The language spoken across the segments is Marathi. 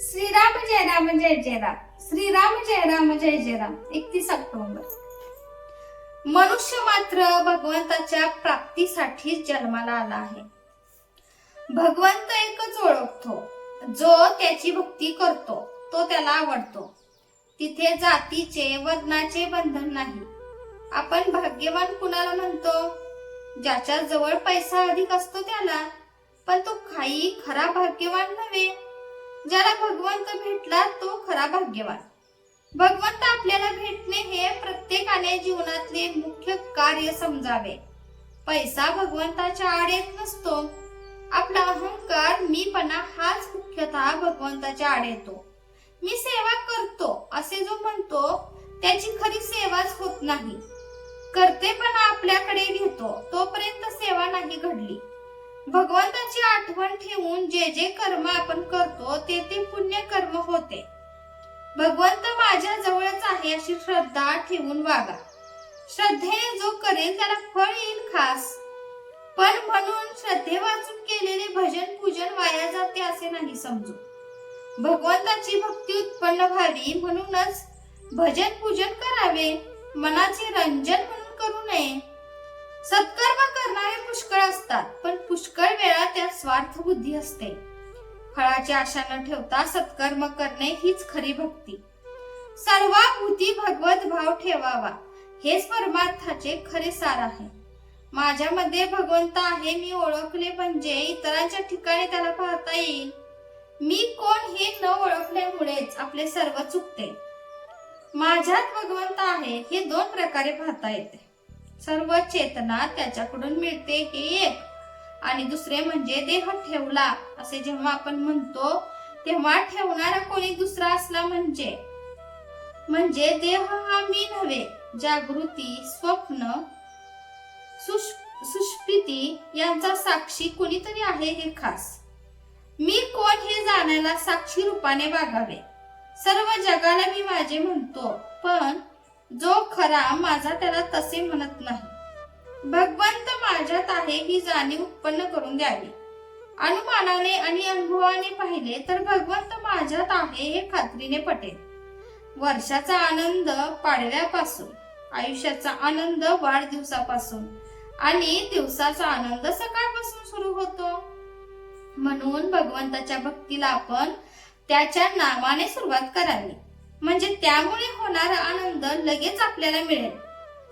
श्रीराम जय राम जय जय राम श्रीराम जय राम जय जय राम एकतीस ऑक्टोबर. मनुष्य मात्र भगवंताच्या प्राप्तीसाठी जन्माला आला आहे. भगवंत एकच ओळखतो. जो त्याची भक्ती करतो तो त्याला आवडतो. तिथे जातीचे वर्णाचे बंधन नाही. आपण भाग्यवान कुणाला म्हणतो? ज्याच्या जवळ पैसा अधिक असतो त्याला. पण तो काही खरा भाग्यवान नव्हे. ज्याला भगवंत भेटला तो खरा भाग्यवान. भगवंत आपल्याला भेटणे हे प्रत्येकाने जीवनातले मुख्य कार्य समजावे. पैसा भगवंताच्या आड येत नसतो. आपला अहंकार मीपणा हाच मुख्यतः भगवंताच्या आड येतो मी सेवा करतो असे जो म्हणतो त्याची खरी सेवाच होत नाही. करतेपणा आपल्याकडे घेतो तोपर्यंत सेवा नाही घडली. भगवंताची आठवण ठेवून जे जे कर्म आपण करतो ते ते पुण्य कर्म होते. भगवंत माझ्या जवळच आहे अशी श्रद्धा ठेवून वागा. श्रद्धेने जो करेल त्याला फळ येईल खास. पण म्हणून श्रद्धे वाचून केलेले भजन पूजन वाया जाते असे नाही समजू. भगवंताची भक्ती उत्पन्न व्हावी म्हणूनच भजन पूजन करावे मनाचे रंजन म्हणून करू नये. सत्कर्म करणारे स्वार्थ बुद्धी असते. फळाची आशा न ठेवता सत्कर्म करणे हीच खरी भक्ती. सर्वाभूती भगवत भाव ठेवावा हेच परमार्थाचे खरे सार आहे. माझ्यामध्ये भगवंत आहे मी ओळखले म्हणजे इतरांच्या ठिकाणी त्याला पाहता येईल. मी कोण हे न ओळखल्यामुळेच आपले सर्व चुकते. माझ्यात भगवंत आहे हे दोन प्रकारे पाहता येते. सर्व चेतना त्याच्याकडून मिळते हे एक. आणि दुसरे म्हणजे देह ठेवला असे जेव्हा आपण म्हणतो तेव्हा ठेवणारा कोणी दुसरा असला म्हणजे? म्हणजे देह हा मी नव्हे जागृती स्वप्न सुष- सुष्पिती यांचा साक्षी कोणीतरी आहे हे खास. मी कोण हे जाण्याला साक्षी रूपाने वागावे? सर्व जगाला मी माझे म्हणतो पण जो खरा माझा त्याला तसे म्हणत नाही. भगवंत माझ्यात आहे ही जाणीव उत्पन्न करून द्यावी. अनुमानाने आणि अनुभवाने पाहिले तर भगवंत माझ्यात आहे हे खात्रीने पटेल. वर्षाचा आनंद पाडव्यापासून आयुष्याचा आनंद वाढदिवसापासून आणि दिवसाचा आनंद सकाळपासून सुरू होतो. म्हणून भगवंताच्या भक्तीला आपण त्याच्या नावाने सुरुवात करावी. म्हणजे त्यामुळे होणारा आनंद लगेच आपल्याला मिळेल.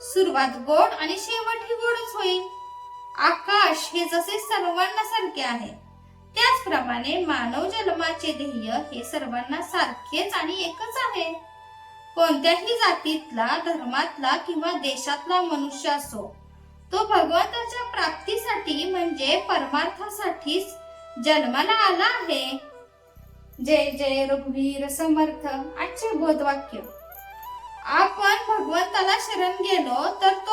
सुरुवात गोड आणि शेवट ही गोडच होईल. आकाश हे जसे सर्वांना सारखे आहे. त्याचप्रमाणे मानव जन्माचे ध्येय हे सर्वांना सारखेच आणि एकच आहे. कोणत्याही जातीतला धर्मातला किंवा देशातला मनुष्य असो तो भगवंताच्या प्राप्तीसाठी म्हणजे परमार्थासाठीच जन्माला आला आहे. जय जय रघुवीर समर्थ. आजचे बोधवाक्य. आपण भगवंताला शरण गेलो तर तो